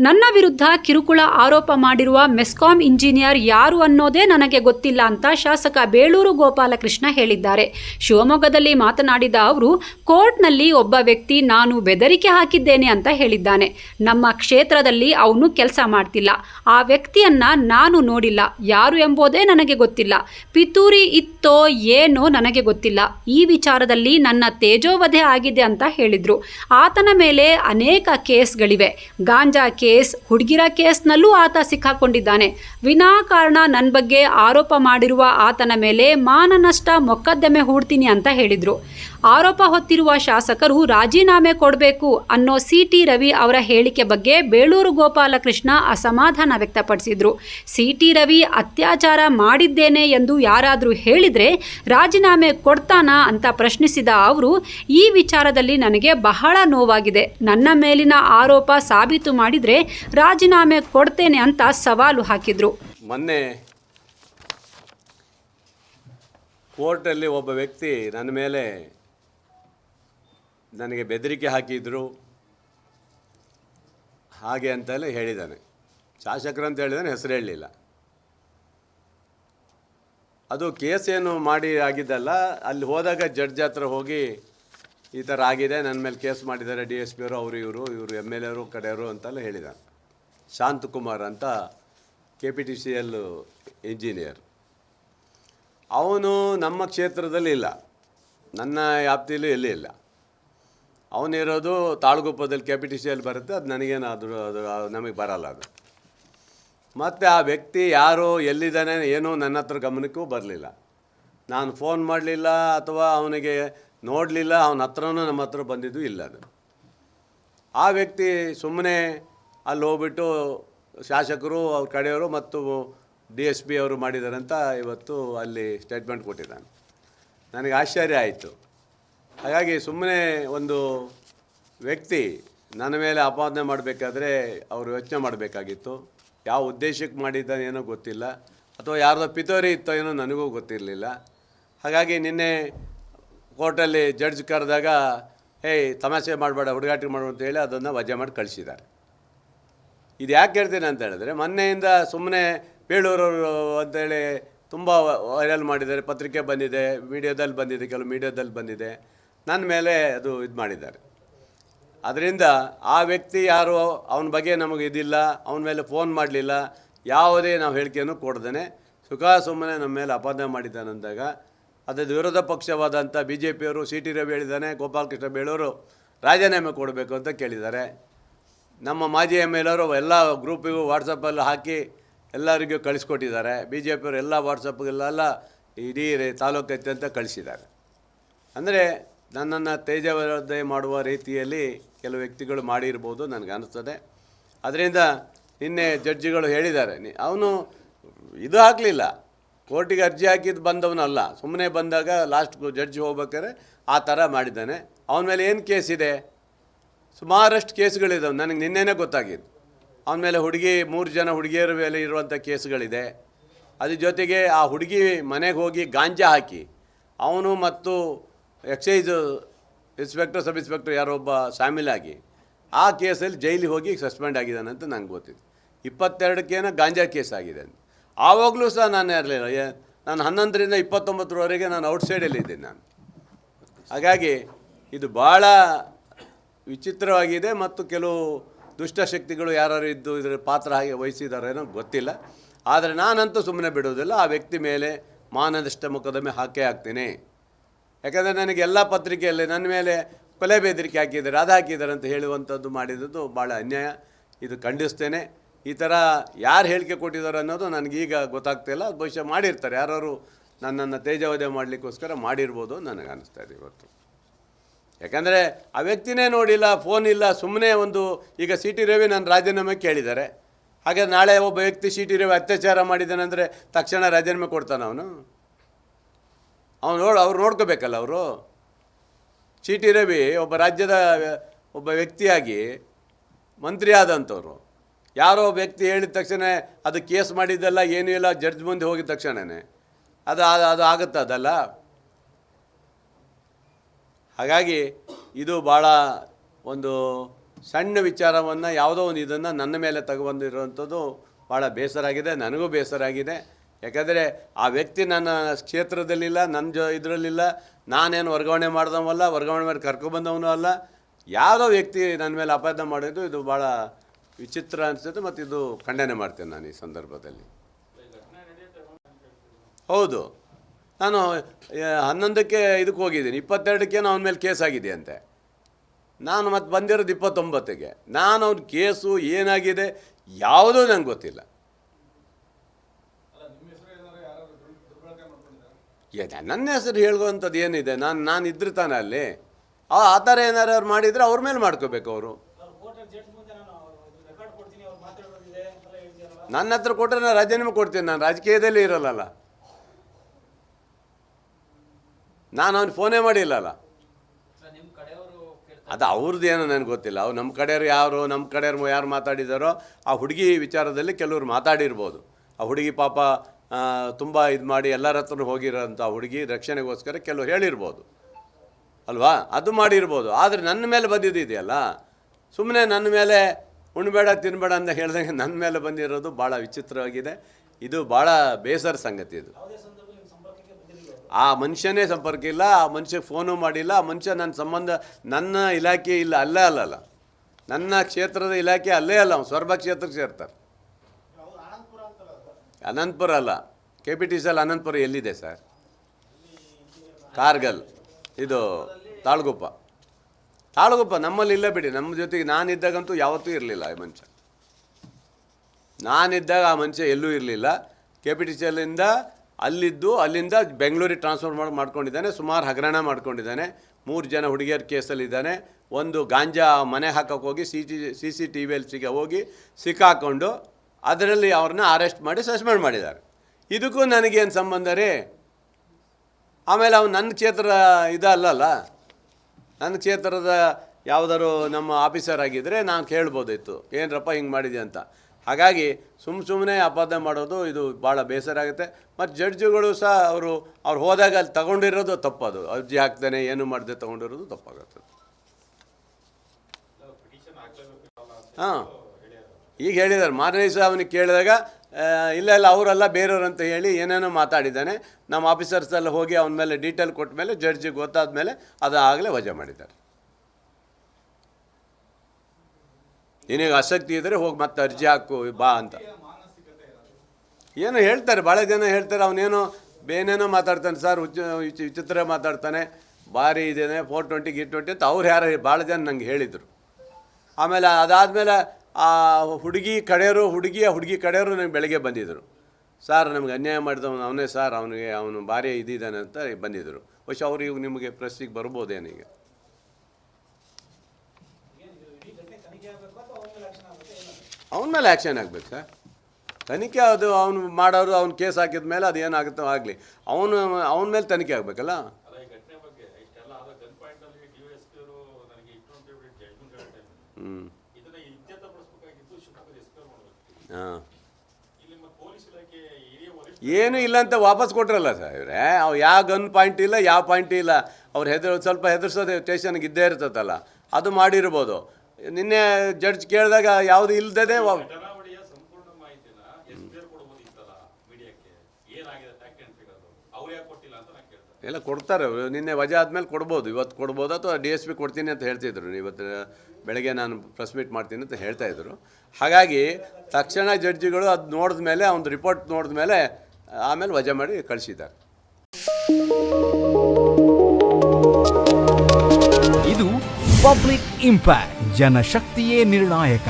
ನನ್ನ ವಿರುದ್ಧ ಕಿರುಕುಳ ಆರೋಪ ಮಾಡಿರುವ ಮೆಸ್ಕಾಂ ಇಂಜಿನಿಯರ್ ಯಾರು ಅನ್ನೋದೇ ನನಗೆ ಗೊತ್ತಿಲ್ಲ ಅಂತ ಶಾಸಕ ಬೇಳೂರು ಗೋಪಾಲಕೃಷ್ಣ ಹೇಳಿದ್ದಾರೆ. ಶಿವಮೊಗ್ಗದಲ್ಲಿ ಮಾತನಾಡಿದ ಅವರು, ಕೋರ್ಟ್ನಲ್ಲಿ ಒಬ್ಬ ವ್ಯಕ್ತಿ ನಾನು ಬೆದರಿಕೆ ಹಾಕಿದ್ದೇನೆ ಅಂತ ಹೇಳಿದ್ದಾನೆ. ನಮ್ಮ ಕ್ಷೇತ್ರದಲ್ಲಿ ಅವನು ಕೆಲಸ ಮಾಡ್ತಿಲ್ಲ. ಆ ವ್ಯಕ್ತಿಯನ್ನ ನಾನು ನೋಡಿಲ್ಲ. ಯಾರು ಎಂಬುದೇ ನನಗೆ ಗೊತ್ತಿಲ್ಲ. ಪಿತೂರಿ ಇತ್ತೋ ಏನೋ ನನಗೆ ಗೊತ್ತಿಲ್ಲ. ಈ ವಿಚಾರದಲ್ಲಿ ನನ್ನ ತೇಜೋವಧೆ ಆಗಿದೆ ಅಂತ ಹೇಳಿದರು. ಆತನ ಮೇಲೆ ಅನೇಕ ಕೇಸ್ಗಳಿವೆ. ಗಾಂಜಾ ಕೇಸ್, ಹುಡುಗಿರ ಕೇಸ್ನಲ್ಲೂ ಆತ ಸಿಕ್ಕಾಕೊಂಡಿದ್ದಾನೆ. ವಿನಾಕಾರಣ ನನ್ನ ಬಗ್ಗೆ ಆರೋಪ ಮಾಡಿರುವ ಆತನ ಮೇಲೆ ಮಾನನಷ್ಟ ಮೊಕದ್ದಮೆ ಹೂಡ್ತೀನಿ ಅಂತ ಹೇಳಿದ್ರು. ಆರೋಪ ಹೊತ್ತಿರುವ ಶಾಸಕರು ರಾಜೀನಾಮೆ ಕೊಡಬೇಕು ಅನ್ನೋ ಸಿ ಟಿ ರವಿ ಅವರ ಹೇಳಿಕೆ ಬಗ್ಗೆ ಬೇಳೂರು ಗೋಪಾಲಕೃಷ್ಣ ಅಸಮಾಧಾನ ವ್ಯಕ್ತಪಡಿಸಿದ್ರು. ಸಿ ಟಿ ರವಿ ಅತ್ಯಾಚಾರ ಮಾಡಿದ್ದೇನೆ ಎಂದು ಯಾರಾದರೂ ಹೇಳಿದರೆ ರಾಜೀನಾಮೆ ಕೊಡ್ತಾನಾ ಅಂತ ಪ್ರಶ್ನಿಸಿದ ಅವರು, ಈ ವಿಚಾರದಲ್ಲಿ ನನಗೆ ಬಹಳ ನೋವಾಗಿದೆ. ನನ್ನ ಮೇಲಿನ ಆರೋಪ ಸಾಬೀತು ಮಾಡಿದರೆ ರಾಜೀನಾಮೆ ಕೊಡ್ತೇನೆ ಅಂತ ಸವಾಲು ಹಾಕಿದ್ರು. ಮೊನ್ನೆ ಕೋರ್ಟಲ್ಲಿ ಒಬ್ಬ ವ್ಯಕ್ತಿ ನನ್ನ ಮೇಲೆ ನನಗೆ ಬೆದರಿಕೆ ಹಾಕಿದ್ರು. ಹಾಗೆ ಅಂತೆಲ್ಲ ಹೇಳಿದ್ದಾನೆ. ಶಾಸಕರು ಅಂತ ಹೇಳಿದಾನೆ ಹೆಸರು ಹೇಳಲಿಲ್ಲ. ಅದು ಕೇಸ್ ಏನು ಮಾಡಿ ಆಗಿದ್ದಲ್ಲ, ಅಲ್ಲಿ ಹೋದಾಗ ಜಡ್ಜ್ ಹತ್ರ ಹೋಗಿ ಈ ಥರ ಆಗಿದೆ, ನನ್ನ ಮೇಲೆ ಕೇಸ್ ಮಾಡಿದ್ದಾರೆ, ಡಿ ಎಸ್ ಪಿ ಅವರು ಅವರು ಇವರು ಇವರು ಎಂ ಎಲ್ ಎರು ಕಡೆಯವರು ಅಂತೆಲ್ಲ ಹೇಳಿದ್ದಾನೆ. ಶಾಂತಕುಮಾರ್ ಅಂತ K P T C L engineer. ಅವನು ನಮ್ಮ ಕ್ಷೇತ್ರದಲ್ಲಿ ಇಲ್ಲ. ನನ್ನ ವ್ಯಾಪ್ತಿಯಲ್ಲೂ ಎಲ್ಲಿ ಇಲ್ಲ. ಅವನಿರೋದು ತಾಳ್ಗುಪ್ಪದಲ್ಲಿ K P T C L ಬರುತ್ತೆ, ಅದು ನನಗೇನು ಅದು ಅದು ನಮಗೆ ಬರಲ್ಲ ಅದು. ಮತ್ತು ಆ ವ್ಯಕ್ತಿ ಯಾರು, ಎಲ್ಲಿದ್ದಾನೆ ಏನೂ ನನ್ನ ಹತ್ರ ಗಮನಕ್ಕೂ ಬರಲಿಲ್ಲ. ನಾನು ಫೋನ್ ಮಾಡಲಿಲ್ಲ ಅಥವಾ ಅವನಿಗೆ ನೋಡಲಿಲ್ಲ, ಅವನ ಹತ್ರನೂ ನಮ್ಮ ಹತ್ರ ಬಂದಿದ್ದು ಇಲ್ಲ ಅದು. ಆ ವ್ಯಕ್ತಿ ಸುಮ್ಮನೆ ಅಲ್ಲಿ ಹೋಗ್ಬಿಟ್ಟು ಶಾಸಕರು, ಅವ್ರ ಕಡೆಯವರು ಮತ್ತು ಡಿ ಎಸ್ ಪಿ ಅವರು ಮಾಡಿದಾರಂತ ಇವತ್ತು ಅಲ್ಲಿ ಸ್ಟೇಟ್ಮೆಂಟ್ ಕೊಟ್ಟಿದ್ದಾನೆ. ನನಗೆ ಆಶ್ಚರ್ಯ ಆಯಿತು. ಹಾಗಾಗಿ ಸುಮ್ಮನೆ ಒಂದು ವ್ಯಕ್ತಿ ನನ್ನ ಮೇಲೆ ಆಪಾದನೆ ಮಾಡಬೇಕಾದ್ರೆ ಅವರು ಯೋಚನೆ ಮಾಡಬೇಕಾಗಿತ್ತು. ಯಾವ ಉದ್ದೇಶಕ್ಕೆ ಮಾಡಿದ್ದಾನೆ ಏನೋ ಗೊತ್ತಿಲ್ಲ. ಅಥವಾ ಯಾರ್ದೋ ಪಿತೋರಿ ಇತ್ತೋ ಏನೋ ನನಗೂ ಗೊತ್ತಿರಲಿಲ್ಲ. ಹಾಗಾಗಿ ನಿನ್ನೆ ಕೋರ್ಟಲ್ಲಿ ಜಡ್ಜ್ ಕರೆದಾಗ, ಹೇ, ತಮಾಷೆ ಮಾಡಬೇಡ ಹುಡುಗಾಟ ಮಾಡು ಅಂತ ಹೇಳಿ ಅದನ್ನು ವಜಾ ಮಾಡಿ ಕಳಿಸಿದ್ದಾರೆ. ಇದು ಯಾಕೆ ಹೇಳ್ತೀನಿ ಅಂತ ಹೇಳಿದ್ರೆ, ಮೊನ್ನೆಯಿಂದ ಸುಮ್ಮನೆ ಬೇಳೂರವರು ಅಂತೇಳಿ ತುಂಬ ವೈರಲ್ ಮಾಡಿದ್ದಾರೆ. ಪತ್ರಿಕೆ ಬಂದಿದೆ ಮೀಡಿಯಾದಲ್ಲಿ ಬಂದಿದೆ, ಕೆಲವು ಮೀಡಿಯಾದಲ್ಲಿ ಬಂದಿದೆ. ನನ್ನ ಮೇಲೆ ಅದು ಇದು ಮಾಡಿದ್ದಾರೆ. ಅದರಿಂದ ಆ ವ್ಯಕ್ತಿ ಯಾರು ಅವನ ಬಗ್ಗೆ ನಮಗೆ ಇದಿಲ್ಲ, ಅವನ ಮೇಲೆ ಫೋನ್ ಮಾಡಲಿಲ್ಲ, ಯಾವುದೇ ನಾವು ಹೇಳಿಕೆಯನ್ನು ಕೊಡ್ದೇನೆ. ಸುಖ ಸುಮ್ಮನೆ ನಮ್ಮ ಮೇಲೆ ಅಪಾದನೆ ಮಾಡಿದ್ದಾನಂದಾಗ ಅದರ ವಿರೋಧ ಪಕ್ಷವಾದಂಥ ಬಿ ಜೆ ಪಿಯವರು ಸಿ ಟಿ ರವಿ ಹೇಳಿದ್ದಾನೆ, ಗೋಪಾಲಕೃಷ್ಣ ಬೇಳೂರು ರಾಜೀನಾಮೆ ಕೊಡಬೇಕು ಅಂತ ಕೇಳಿದ್ದಾರೆ. ನಮ್ಮ ಮಾಜಿ ಎಂ ಎಲ್ ಅವರು ಎಲ್ಲ ಗ್ರೂಪಿಗೂ ವಾಟ್ಸಪ್ಪಲ್ಲಿ ಹಾಕಿ ಎಲ್ಲರಿಗೂ ಕಳಿಸ್ಕೊಟ್ಟಿದ್ದಾರೆ. ಬಿ ಜೆ ಪಿಯವರು ಎಲ್ಲ ವಾಟ್ಸಪ್ಗೆಲ್ಲ ಇಡೀ ತಾಲೂಕು ಅಂತ ಕಳಿಸಿದ್ದಾರೆ. ಅಂದರೆ ನನ್ನನ್ನು ತೇಜವರ್ಧೆ ಮಾಡುವ ರೀತಿಯಲ್ಲಿ ಕೆಲವು ವ್ಯಕ್ತಿಗಳು ಮಾಡಿರ್ಬೋದು ನನಗೆ ಅನಿಸ್ತದೆ. ಅದರಿಂದ ನಿನ್ನೆ ಜಡ್ಜಿಗಳು ಹೇಳಿದ್ದಾರೆ. ಅವನು ಇದು ಹಾಕಲಿಲ್ಲ. ಕೋರ್ಟಿಗೆ ಅರ್ಜಿ ಹಾಕಿದ್ದು ಬಂದವನಲ್ಲ. ಸುಮ್ಮನೆ ಬಂದಾಗ ಲಾಸ್ಟ್ ಜಡ್ಜ್ ಹೋಗ್ಬೇಕಾದ್ರೆ ಆ ಥರ ಮಾಡಿದ್ದಾನೆ. ಅವನ ಮೇಲೆ ಏನು ಕೇಸ್ ಇದೆ? ಸುಮಾರಷ್ಟು ಕೇಸ್ಗಳಿದ್ದಾವೆ ನನಗೆ ನಿನ್ನೆನೇ ಗೊತ್ತಾಗಿದ್ದು. ಅವನ ಮೇಲೆ ಹುಡುಗಿ, ಮೂರು ಜನ ಹುಡುಗಿಯರ ಮೇಲೆ ಇರುವಂಥ ಕೇಸ್ಗಳಿದೆ. ಅದ್ರ ಜೊತೆಗೆ ಆ ಹುಡುಗಿ ಮನೆಗೆ ಹೋಗಿ ಗಾಂಜಾ ಹಾಕಿ. ಅವನು ಮತ್ತು ಎಕ್ಸೈಸ್ ಇನ್ಸ್ಪೆಕ್ಟರ್ ಸಬ್ ಇನ್ಸ್ಪೆಕ್ಟರ್ ಯಾರೊಬ್ಬ ಶಾಮೀಲಾಗಿ ಆ ಕೇಸಲ್ಲಿ ಜೈಲಿಗೆ ಹೋಗಿ ಸಸ್ಪೆಂಡ್ ಆಗಿದ್ದಾನೆ ಅಂತ ನಂಗೆ ಗೊತ್ತಿತ್ತು ಇಪ್ಪತ್ತೆರಡಕ್ಕೇನೋ ಗಾಂಜಾ ಕೇಸ್ ಆಗಿದೆ ಅಂತ. ಆವಾಗಲೂ ಸಹ ನಾನು ಇರಲಿಲ್ಲ. ನಾನು ಹನ್ನೊಂದರಿಂದ ಇಪ್ಪತ್ತೊಂಬತ್ತರವರೆಗೆ ನಾನು ಔಟ್ಸೈಡಲ್ಲಿದ್ದೀನಿ ನಾನು. ಹಾಗಾಗಿ ಇದು ಭಾಳ ವಿಚಿತ್ರವಾಗಿದೆ ಮತ್ತು ಕೆಲವು ದುಷ್ಟಶಕ್ತಿಗಳು ಯಾರು ಇದ್ದು ಇದರ ಪಾತ್ರ ಹಾಗೆ ವಹಿಸಿದಾರೇನೋ ಗೊತ್ತಿಲ್ಲ. ಆದರೆ ನಾನಂತೂ ಸುಮ್ಮನೆ ಬಿಡೋದಿಲ್ಲ. ಆ ವ್ಯಕ್ತಿ ಮೇಲೆ ಮಾನದಷ್ಟ ಮೊಕದ್ದಮೆ ಹಾಕೇ ಹಾಕ್ತೀನಿ. ಯಾಕಂದರೆ ನನಗೆ ಎಲ್ಲ ಪತ್ರಿಕೆಯಲ್ಲಿ ನನ್ನ ಮೇಲೆ ಕೊಲೆ ಬೆದರಿಕೆ ಹಾಕಿದ್ದಾರೆ, ಅದು ಹಾಕಿದ್ದಾರೆ ಅಂತ ಹೇಳುವಂಥದ್ದು ಮಾಡಿದ್ದು ಭಾಳ ಅನ್ಯಾಯ. ಇದು ಖಂಡಿಸ್ತೇನೆ. ಈ ಥರ ಯಾರು ಹೇಳಿಕೆ ಕೊಟ್ಟಿದ್ದಾರೆ ಅನ್ನೋದು ನನಗೀಗ ಗೊತ್ತಾಗ್ತಿಲ್ಲ ಅದು ಬಹುಶಃ ಮಾಡಿರ್ತಾರೆ. ಯಾರು ನನ್ನನ್ನು ತೇಜವಧೆ ಮಾಡಲಿಕ್ಕೋಸ್ಕರ ಮಾಡಿರ್ಬೋದು ನನಗೆ ಅನ್ನಿಸ್ತಾ ಇದೆ ಇವತ್ತು. ಯಾಕಂದರೆ ಆ ವ್ಯಕ್ತಿನೇ ನೋಡಿಲ್ಲ ಫೋನ್ ಇಲ್ಲ ಸುಮ್ಮನೆ ಒಂದು ಈಗ ಸಿ ಟಿ ರವಿ ನನ್ನ ರಾಜೀನಾಮೆ ಕೇಳಿದ್ದಾರೆ. ಹಾಗೆ ನಾಳೆ ಒಬ್ಬ ವ್ಯಕ್ತಿ ಸಿ ಟಿ ರವಿ ಅತ್ಯಾಚಾರ ಮಾಡಿದ್ದಾನೆ ಅಂದರೆ ತಕ್ಷಣ ರಾಜೀನಾಮೆ ಕೊಡ್ತಾನೆ ಅವನು? ಅವನು ನೋಡ, ಅವ್ರು ನೋಡ್ಕೋಬೇಕಲ್ಲ ಅವರು? ಚೀಟಿ ರವಿ ಒಬ್ಬ ರಾಜ್ಯದ ಒಬ್ಬ ವ್ಯಕ್ತಿಯಾಗಿ ಮಂತ್ರಿ ಆದಂಥವ್ರು. ಯಾರೋ ವ್ಯಕ್ತಿ ಹೇಳಿದ ತಕ್ಷಣ ಅದು ಕೇಸ್ ಮಾಡಿದ್ದಲ್ಲ ಏನೂ ಇಲ್ಲ, ಜಡ್ಜ್ ಮುಂದೆ ಹೋಗಿದ ತಕ್ಷಣವೇ ಅದು ಅದು- ಅದು ಆಗುತ್ತೆ ಅದಲ್ಲ? ಹಾಗಾಗಿ ಇದು ಭಾಳ ಒಂದು ಸಣ್ಣ ವಿಚಾರವನ್ನು ಯಾವುದೋ ಒಂದು ಇದನ್ನು ನನ್ನ ಮೇಲೆ ತಗೊಬಂದಿರುವಂಥದ್ದು ಭಾಳ ಬೇಸರ ಆಗಿದೆ, ನನಗೂ ಬೇಸರ ಆಗಿದೆ. ಯಾಕಂದರೆ ಆ ವ್ಯಕ್ತಿ ನನ್ನ ಕ್ಷೇತ್ರದಲ್ಲಿಲ್ಲ ನನ್ನ ಜೊ ಇದರಲ್ಲಿಲ್ಲ, ನಾನೇನು ವರ್ಗಾವಣೆ ಮಾಡ್ದವಲ್ಲ ವರ್ಗಾವಣೆ ಮಾಡಿ ಕರ್ಕೊಬಂದವನು ಅಲ್ಲ. ಯಾವುದೋ ವ್ಯಕ್ತಿ ನನ್ನ ಮೇಲೆ ಅಪಾಯ ಮಾಡಿದ್ದು, ಇದು ಭಾಳ ವಿಚಿತ್ರ ಅನಿಸುತ್ತೆ ಮತ್ತು ಇದು ಖಂಡನೆ ಮಾಡ್ತೇನೆ ನಾನು ಈ ಸಂದರ್ಭದಲ್ಲಿ. ಹೌದು. ನಾನು ಹನ್ನೊಂದಕ್ಕೆ ಇದಕ್ಕೆ ಹೋಗಿದ್ದೀನಿ, ಇಪ್ಪತ್ತೆರಡಕ್ಕೆ ಅವನ ಮೇಲೆ ಕೇಸ್ ಆಗಿದೆ ಅಂತೆ ನಾನು ಮತ್ತೆ ಬಂದಿರೋದು ಇಪ್ಪತ್ತೊಂಬತ್ತಿಗೆ ನಾನು ಅವ್ನ ಕೇಸು ಏನಾಗಿದೆ, ಯಾವುದೂ ನಂಗೆ ಗೊತ್ತಿಲ್ಲ. ಏ, ನನ್ನ ಹೆಸರು ಹೇಳುವಂಥದ್ದು ಏನಿದೆ? ನಾನು ನಾನು ಇದ್ರೆ ತಾನೆ ಅಲ್ಲಿ. ಆ ಥರ ಏನಾರು ಅವ್ರು ಮಾಡಿದರೆ ಅವ್ರ ಮೇಲೆ ಮಾಡ್ಕೋಬೇಕು ಅವರು. ನನ್ನ ಹತ್ರ ಕೊಟ್ಟರೆ ನಾನು ರಾಜೀನಾಮೆ ಕೊಡ್ತೀನಿ ನಾನು ರಾಜಕೀಯದಲ್ಲಿ ಇರಲ್ಲಲ್ಲ. ನಾನು ಅವ್ನು ಫೋನೇ ಮಾಡಿಲ್ಲಲ್ಲ. ಅದು ಅವ್ರದ್ದು ಏನೋ ನನಗೆ ಗೊತ್ತಿಲ್ಲ. ಅವ್ರು ನಮ್ಮ ಕಡೆಯವ್ರು ಯಾರು ನಮ್ಮ ಕಡೆಯವ್ರು ಯಾರು ಮಾತಾಡಿದಾರೋ ಆ ಹುಡುಗಿ ವಿಚಾರದಲ್ಲಿ ಕೆಲವರು ಮಾತಾಡಿರ್ಬೋದು. ಆ ಹುಡುಗಿ ಪಾಪ ತುಂಬ ಇದು ಮಾಡಿ ಎಲ್ಲರ ಹತ್ರ ಹೋಗಿರೋಂಥ ಹುಡುಗಿ ರಕ್ಷಣೆಗೋಸ್ಕರ ಕೆಲವು ಹೇಳಿರ್ಬೋದು. ಅಲ್ವಾ? ಅದು ಮಾಡಿರ್ಬೋದು. ಆದರೆ ನನ್ನ ಮೇಲೆ ಬಂದಿದ್ದಿದೆಯಲ್ಲ? ಸುಮ್ಮನೆ ನನ್ನ ಮೇಲೆ ಉಣ್ಬೇಡ, ತಿನ್ಬೇಡ ಅಂತ ಹೇಳ್ದಂಗೆ ನನ್ನ ಮೇಲೆ ಬಂದಿರೋದು ಭಾಳ ವಿಚಿತ್ರವಾಗಿದೆ. ಇದು ಭಾಳ ಬೇಸರ ಸಂಗತಿ ಇದು. ಆ ಮನುಷ್ಯನೇ ಸಂಪರ್ಕ ಇಲ್ಲ, ಆ ಮನುಷ್ಯಗೆ ಫೋನು ಮಾಡಿಲ್ಲ, ಆ ಮನುಷ್ಯ ನನ್ನ ಸಂಬಂಧ, ನನ್ನ ಇಲಾಖೆ ಇಲ್ಲ, ಅಲ್ಲೇ ಅಲ್ಲಲ್ಲ ನನ್ನ ಕ್ಷೇತ್ರದ ಇಲಾಖೆ ಅಲ್ಲೇ ಅಲ್ಲ, ಅವ್ನು ಸ್ವರ್ಭ ಕ್ಷೇತ್ರಕ್ಕೆ ಸೇರ್ತಾರೆ ಅನಂತಪುರ ಅಲ್ಲ. K P T C Anantapura ಎಲ್ಲಿದೆ ಸರ್? ಕಾರ್ಗಲ್. ಇದು ತಾಳ್ಗುಪ್ಪ. ತಾಳ್ಗುಪ್ಪ, ನಮ್ಮಲ್ಲಿ ಇಲ್ಲ ಬಿಡಿ. ನಮ್ಮ ಜೊತೆಗೆ ನಾನಿದ್ದಾಗಂತೂ ಯಾವತ್ತೂ ಇರಲಿಲ್ಲ ಈ ಮನುಷ್ಯ. ನಾನಿದ್ದಾಗ ಆ ಮನುಷ್ಯ ಎಲ್ಲೂ ಇರಲಿಲ್ಲ. ಕೆ ಪಿ ಟಿ ಸಿ ಅಲ್ಲಿದ್ದು, ಅಲ್ಲಿಂದ ಬೆಂಗಳೂರಿಗೆ ಟ್ರಾನ್ಸ್ಫರ್ ಮಾಡಿ, ಮಾಡ್ಕೊಂಡಿದ್ದಾನೆ. ಸುಮಾರು ಹಗರಣ ಮಾಡ್ಕೊಂಡಿದ್ದಾನೆ. ಮೂರು ಜನ ಹುಡುಗಿಯರ ಕೇಸಲ್ಲಿದ್ದಾನೆ ಒಂದು ಗಾಂಜಾ ಮನೆ ಹಾಕಕ್ಕೆ ಹೋಗಿ C T C C T ವಿಯಲ್ಲಿ ಸಿಗ, ಹೋಗಿ ಸಿಕ್ಕಾಕೊಂಡು ಅದರಲ್ಲಿ ಅವ್ರನ್ನ ಅರೆಸ್ಟ್ ಮಾಡಿ ಸಸ್ಪೆಂಡ್ ಮಾಡಿದ್ದಾರೆ. ಇದಕ್ಕೂ ನನಗೇನು ಸಂಬಂಧ ರೀ? ಆಮೇಲೆ ಅವ್ನು ನನ್ನ ಕ್ಷೇತ್ರ ಇದಲ್ಲಲ್ಲ ನನ್ನ ಕ್ಷೇತ್ರದ ಯಾವುದಾದ್ರು ನಮ್ಮ ಆಫೀಸರ್ ಆಗಿದ್ದರೆ ನಾನು ಕೇಳ್ಬೋದಿತ್ತು. ಏನರಪ್ಪ ಹಿಂಗೆ ಮಾಡಿದೆ ಅಂತ. ಹಾಗಾಗಿ ಸುಮ್ಮ ಸುಮ್ಮನೆ ಅಪಾದ ಮಾಡೋದು ಇದು ಭಾಳ ಬೇಸರ ಆಗುತ್ತೆ. ಮತ್ತು ಜಡ್ಜುಗಳು ಸಹ ಅವರು ಅವ್ರು ಹೋದಾಗ ಅಲ್ಲಿ ತಗೊಂಡಿರೋದು ತಪ್ಪದು. ಅರ್ಜಿ ಹಾಕ್ತಾನೆ ಏನು ಮಾಡದೆ ತಗೊಂಡಿರೋದು ತಪ್ಪಾಗುತ್ತೆ. ಹಾಂ. ಈಗ ಹೇಳಿದ್ದಾರೆ ಮಾರನೇ ದಿವಸ ಅವನಿಗೆ ಕೇಳಿದಾಗ ಇಲ್ಲ ಇಲ್ಲ, ಅವರಲ್ಲ ಬೇರೆಯವ್ರು ಅಂತ ಹೇಳಿ ಏನೇನೋ ಮಾತಾಡಿದ್ದಾನೆ. ನಮ್ಮ ಆಫೀಸರ್ಸ್ ಎಲ್ಲ ಹೋಗಿ ಅವನ ಮೇಲೆ ಡೀಟೇಲ್ ಕೊಟ್ಟ ಮೇಲೆ ಜಡ್ಜಿಗೆ ಗೊತ್ತಾದ ಮೇಲೆ ಅದು ಆಗಲೇ ವಜಾ ಮಾಡಿದ್ದಾರೆ. ನಿನಗೆ ಆಸಕ್ತಿ ಇದ್ದರೆ ಹೋಗಿ ಮತ್ತೆ ಅರ್ಜಿ ಹಾಕು, ಬಾ ಅಂತ. ಏನೋ ಹೇಳ್ತಾರೆ ಭಾಳ ಜನ ಹೇಳ್ತಾರೆ, ಅವನೇನೋ ಬೇನೇನೋ ಮಾತಾಡ್ತಾನೆ ಸರ್ ವಿಚಿತ್ರ ಮಾತಾಡ್ತಾನೆ, ಭಾರಿ ಇದೇನೆ ಫೋರ್ ಟ್ವೆಂಟಿ ಗಿ ಟ್ವೆಂಟಿ ಅಂತ ಅವ್ರು ಯಾರು ಭಾಳ ಜನ ನಂಗೆ ಹೇಳಿದರು. ಆಮೇಲೆ ಅದಾದಮೇಲೆ ಆ ಹುಡುಗಿ ಕಡೆಯವರು, ಹುಡುಗಿಯ ಹುಡುಗಿ ಕಡೆಯವರು ನನಗೆ ಬೆಳಗ್ಗೆ ಬಂದಿದ್ದರು ಸರ್, ನಮಗೆ ಅನ್ಯಾಯ ಮಾಡಿದವನು ಅವನೇ ಸರ್, ಅವನಿಗೆ, ಅವನು ಭಾರಿ ಇದ್ದಿದ್ದಾನೆ ಅಂತ ಬಂದಿದ್ದರು ಬಹುಶಃ ಅವ್ರು ಇವಾಗ ನಿಮಗೆ ಪ್ರೆಸ್ಸಿಗೆ ಬರ್ಬೋದೇನೀಗ? ಅವನ ಮೇಲೆ ಆ್ಯಕ್ಷನ್ ಆಗ್ಬೇಕು? ಸರ್ ತನಿಖೆ ಅದು, ಅವನು ಮಾಡೋರು, ಅವ್ನು ಕೇಸ್ ಹಾಕಿದ ಮೇಲೆ ಅದು ಏನಾಗುತ್ತೋ ಆಗಲಿ. ಅವನು, ಅವನ ಮೇಲೆ ತನಿಖೆ ಆಗಬೇಕಲ್ಲ? ಅಲ್ಲ ಈ ಘಟನೆ ಬಗ್ಗೆ ಇಷ್ಟೆಲ್ಲ ಆದ ಗನ್ ಪಾಯಿಂಟ್ ಅಲ್ಲಿ ಡಿವೈಎಸ್ಪಿ ಅವರು ನನಗೆ ಇಟ್ಟು ಅಂತ ಹೇಳಿ ಜಡ್ಜ್ಮೆಂಟ್ ಹೇಳ್ತಾ ಹ್ಞೂ ಇದನ್ನ ಇತ್ಯರ್ಥಪಡಿಸಬೇಕಾಗಿದ್ದು ಶಿವಮೊಗ್ಗದ ಎಸ್ಪಿ ಮಾಡಬೇಕು ಹಾಂ. ಏನು ಇಲ್ಲ ಅಂತ ವಾಪಸ್ ಕೊಟ್ರಲ್ಲ ಸರ್ ಇವರೇ? ಅವು ಯಾವ ಗನ್ ಪಾಯಿಂಟ್ ಇಲ್ಲ ಯಾವ ಪಾಯಿಂಟ್ ಇಲ್ಲ. ಅವ್ರು ಹೆದ ಸ್ವಲ್ಪ ಹೆದರ್ಸೋದು ಸ್ಟೇಷನ್ಗೆ ಇದ್ದೇ ಇರ್ತದಲ್ಲ ಅದು ಮಾಡಿರ್ಬೋದು. ನಿನ್ನೆ ಜಡ್ಜ್ ಕೇಳಿದಾಗ ಯಾವುದು ಕೇಳ್ತಾರೆ ಎಲ್ಲ ಕೊಡ್ತಾರೆ ಅವ್ರು. ನಿನ್ನೆ ವಜಾ ಆದಮೇಲೆ ಕೊಡ್ಬೋದು. ಇವತ್ತು ಕೊಡ್ಬೋದು ಅಥವಾ ಡಿ ಎಸ್ ಪಿ ಕೊಡ್ತೀನಿ ಅಂತ ಹೇಳ್ತಿದ್ರು. ಇವತ್ತು ಬೆಳಗ್ಗೆ ನಾನು ಪ್ರೆಸ್ ಮೀಟ್ ಮಾಡ್ತೀನಿ ಅಂತ ಹೇಳ್ತಾ ಇದ್ರು. ಹಾಗಾಗಿ ತಕ್ಷಣ ಜಡ್ಜಿಗಳು ಅದು ನೋಡಿದ ಮೇಲೆ ಒಂದು ರಿಪೋರ್ಟ್ ನೋಡಿದ ಮೇಲೆ, ಆಮೇಲೆ ವಜಾ ಮಾಡಿ ಕಳಿಸಿದ್ದಾರೆ. ಇದು ಪಬ್ಲಿಕ್ ಇಂಪ್ಯಾಕ್ಟ್ ಜನಶಕ್ತಿಯೇ ನಿರ್ಣಾಯಕ.